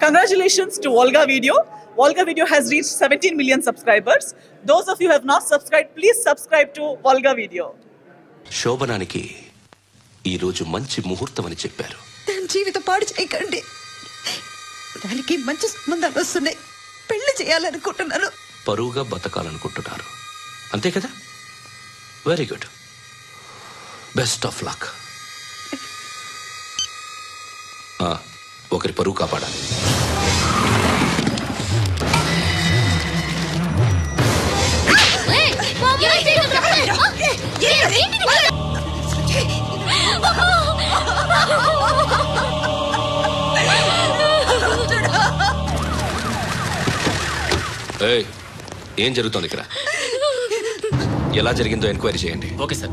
Congratulations to Volga Video. Volga Video has reached 17 million subscribers. Those of you who have not subscribed, please subscribe to Volga Video. శోభనానికి ఈరోజు మంచి ముహూర్తం అని చెప్పారు దాని జీవితం పాడు చేయకండి దానికి మంచి సంబంధాలు వస్తున్నాయి పెళ్ళి చేయాలనుకుంటున్నాను పరువుగా బతకాలనుకుంటున్నారు అంతే కదా very good best of luck ఒకరి పరువు కాపాడాలి. ఏయ్, ఏం జరుగుతోంది ఇక్కడ? ఎలా జరిగిందో ఎంక్వైరీ చేయండి. Okay sir.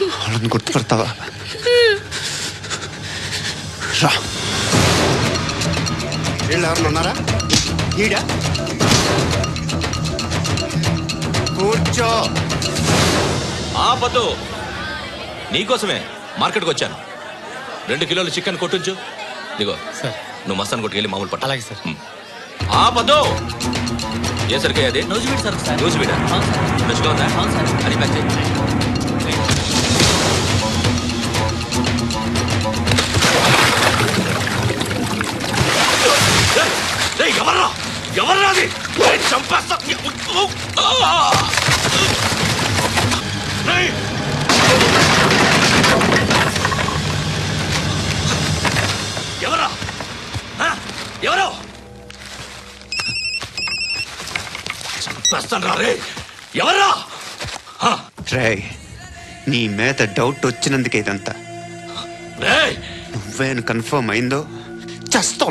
వాళ్ళని గుర్తుపడతావా రా వీళ్ళు ఎవరు ఉన్నారా ఈడ కూర్చో ఆపద్దు నీకోసమే మార్కెట్కి వచ్చాను. రెండు కిలోలు చికెన్ కొట్టించు. దిగో సార్. నువ్వు మస్తాన్ కొట్టుకెళ్ళి మామూలు పట్ట. అలాగే సార్. ఆపద్దు ఏ సరికే అది? పెట్టి సార్ న్యూస్ సార్. ఫ్రెష్గా ఉందా. అది ప్యాక్ చేయి. చంపేస్తా! ఎవరా? ఆ? ఎవరు? చంపేస్తాను రా ఎవరా? నీ మీద డౌట్ వచ్చినందుకే ఇదంతా. నువ్వేను కన్ఫర్మ్ అయిందో చేస్తావు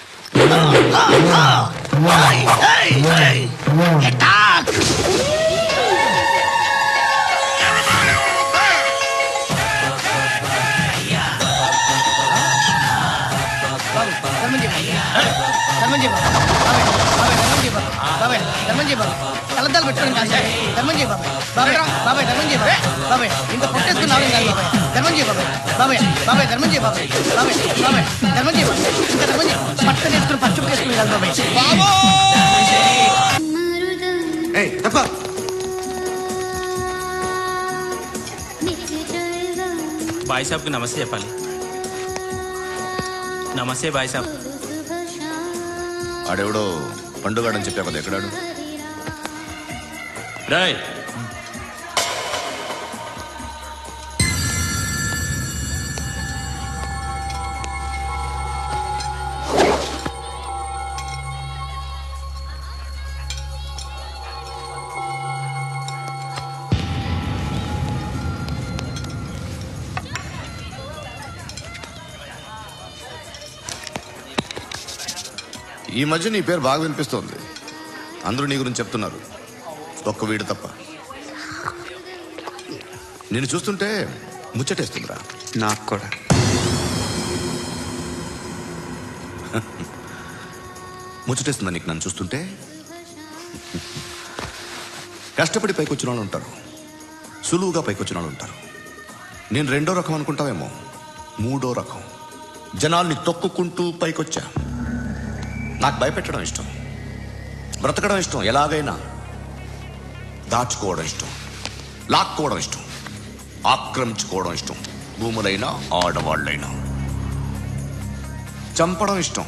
Hey, hey, hey! Tak! కళ్ళద్దాలు పెట్టుకోండి కాదు సార్. ధర్మం చేయి బాబాయ్. బాబాయ్, బాబాయ్, ధర్మం చేయి బాబాయ్. బాబాయ్, ఇంత పొట్టేసుకుని రావడం కాదు బాబాయ్. ధర్మం చేయి బాబాయ్. బాబాయ్, బాబాయ్, ధర్మం చేయి బాబాయ్. బాబాయ్, బాబాయ్, ధర్మం చేయి బాబాయ్. ఇంకా ధర్మం చేయి. పచ్చుకు వేసుకుని కాదు బాబాయ్. తప్ప బాయ్ సాబ్కి నమస్తే చెప్పాలి నమస్తే బాయ్ సాబ్ ఆడెవడో పండుగాడని చెప్పా కదా ఎక్కడాడు రాయ్ ఈ మధ్య నీ పేరు బాగా వినిపిస్తోంది. అందరూ నీ గురించి చెప్తున్నారు. ఒక్క వీడు తప్ప. నేను చూస్తుంటే ముచ్చటేస్తుందిరా. నాకు కూడా. ముచ్చటేస్తుందా నీకు నన్ను చూస్తుంటే? కష్టపడి పైకి వచ్చిన వాళ్ళు ఉంటారు. సులువుగా పైకి వచ్చిన వాళ్ళు ఉంటారు. నేను రెండో రకం అనుకుంటావేమో? మూడో రకం. జనాల్ని తొక్కుకుంటూ పైకొచ్చా? నాకు భయపెట్టడం ఇష్టం. బ్రతకడం ఇష్టం ఎలాగైనా. దాచుకోవడం ఇష్టం. లాక్కోవడం ఇష్టం. ఆక్రమించుకోవడం ఇష్టం. భూములైనా ఆడవాళ్ళైనా. చంపడం ఇష్టం.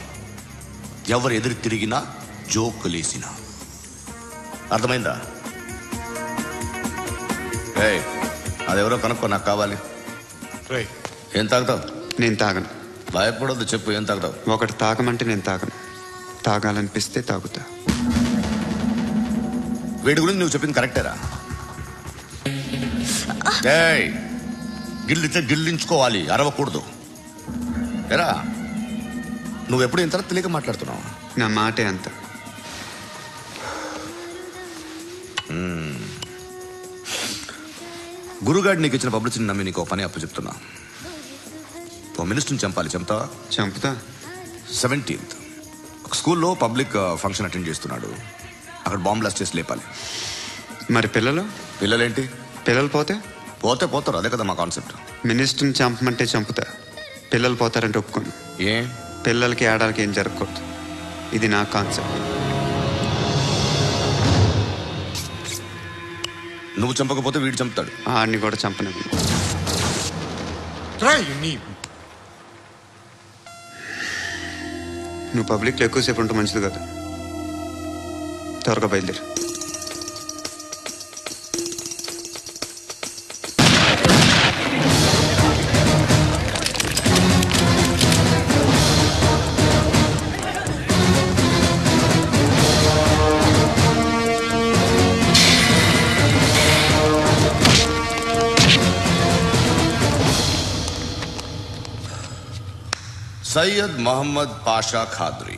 ఎవరు ఎదురు తిరిగినా జోకులేసినా. అర్థమైందా? ఏయ్ అదెవరో కనుక్కో నాకు కావాలి. ఏం తాగుతావు? నేను తాగను. భయపడొద్దు చెప్పు ఏం తాగుతావు? ఒకటి తాగమంటే నేను తాగను. తాగాలనిపిస్తే తాగుతా. వీడి గురించి నువ్వు చెప్పింది కరెక్టేరా? ఏయ్ గిల్లితే గిల్లించుకోవాలి అరవకూడదు. ఎరా నువ్వు ఎప్పుడు ఇంత తెలియక మాట్లాడుతున్నావు? నా మాటే అంత. గురుగాడు నీకు ఇచ్చిన పబ్లిసిటీని నమ్మి నీకు పని అప్పు చెప్తున్నా ఓ మినిస్టర్ని చంపాలి చంపుతావా? చంపుతా. సెవెంటీన్త్ ఒక స్కూల్లో పబ్లిక్ ఫంక్షన్ అటెండ్ చేస్తున్నాడు. అక్కడ బాంబ్ బ్లాస్ట్ చేసి లేపాలి. మరి పిల్లలు? పిల్లలేంటి? పిల్లలు పోతే? పోతే పోతారు అదే కదా మా కాన్సెప్ట్ మినిస్టర్ని చంపమంటే చంపుతా. పిల్లలు పోతారంటే ఒప్పుకోను. ఏ? పిల్లలకి ఏడాదికి ఏం జరగకూడదు. ఇది నా కాన్సెప్ట్ నువ్వు చంపకపోతే వీడు చంపుతాడు. ఆడిని కూడా చంపను. నువ్వు పబ్లిక్లో ఎక్కువసేపు ఉంటే మంచిది కాదు. త్వరగా బయలుదేరు సయ్యద్ మహమ్మద్ పాషా ఖాద్రీ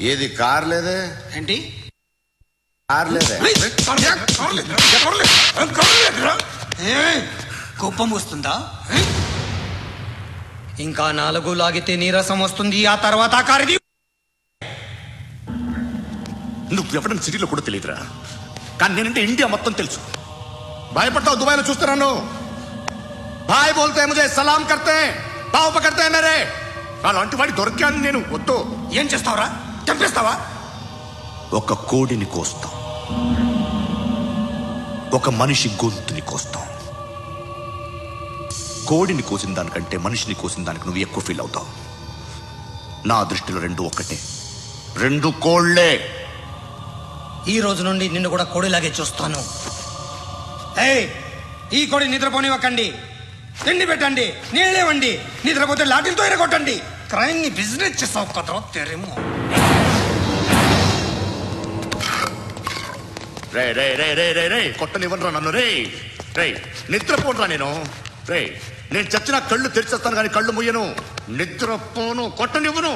ఏది కార్ లేదే? ఏంటి? కార్ లేదే? ఏయ్! కోపం వస్తుందా? ఇంకా నాలుగు లాగితే నీరసం వస్తుంది ఆ తర్వాత కారిది. నువ్వు ఎవడని సిటీలో కూడా తెలియదురా. కానీ నేనంటే ఇండియా మొత్తం తెలుసు. భయపడతావు దుబాయ్లో చూస్తున్నాను భాయ్ బోల్తే ముజే సలాం కర్తే పావు పకర్తే మేరే అలాంటి వాడి దొరికాను నేను వద్దు. ఏం చేస్తావురా? చంపేస్తావా? ఒక కోడిని కోస్తాం. ఒక మనిషి గొంతుని కోస్తాం. కోడిని కోసిన దానికంటే మనిషిని కోసిన దానికి నువ్వు ఎక్కువ ఫీల్ అవుతావు. నా దృష్టిలో రెండు ఒక్కటే. రెండు కోళ్ళే ఈ రోజు నుండి నిన్ను కూడా కోడిలాగే చూస్తాను. ఏయ్ ఈ కోడి నిద్రపోనివ్వకండి. తిండి పెట్టండి నీళ్ళేవండి నిద్రపోతే లాఠీలతో ఎరగొట్టండి. క్రైమ్ని బిజినెస్ చేస్తావు కదరా తెరేమో. రే రే రే రే రే రే కొట్టనివ్వనరా నన్ను రే రే నిద్రపోనరా నేను రే నేను చచ్చిన కళ్ళు తెరిచేస్తాను కానీ కళ్ళు ముయ్యను నిద్రపోను కొట్టనివ్వను.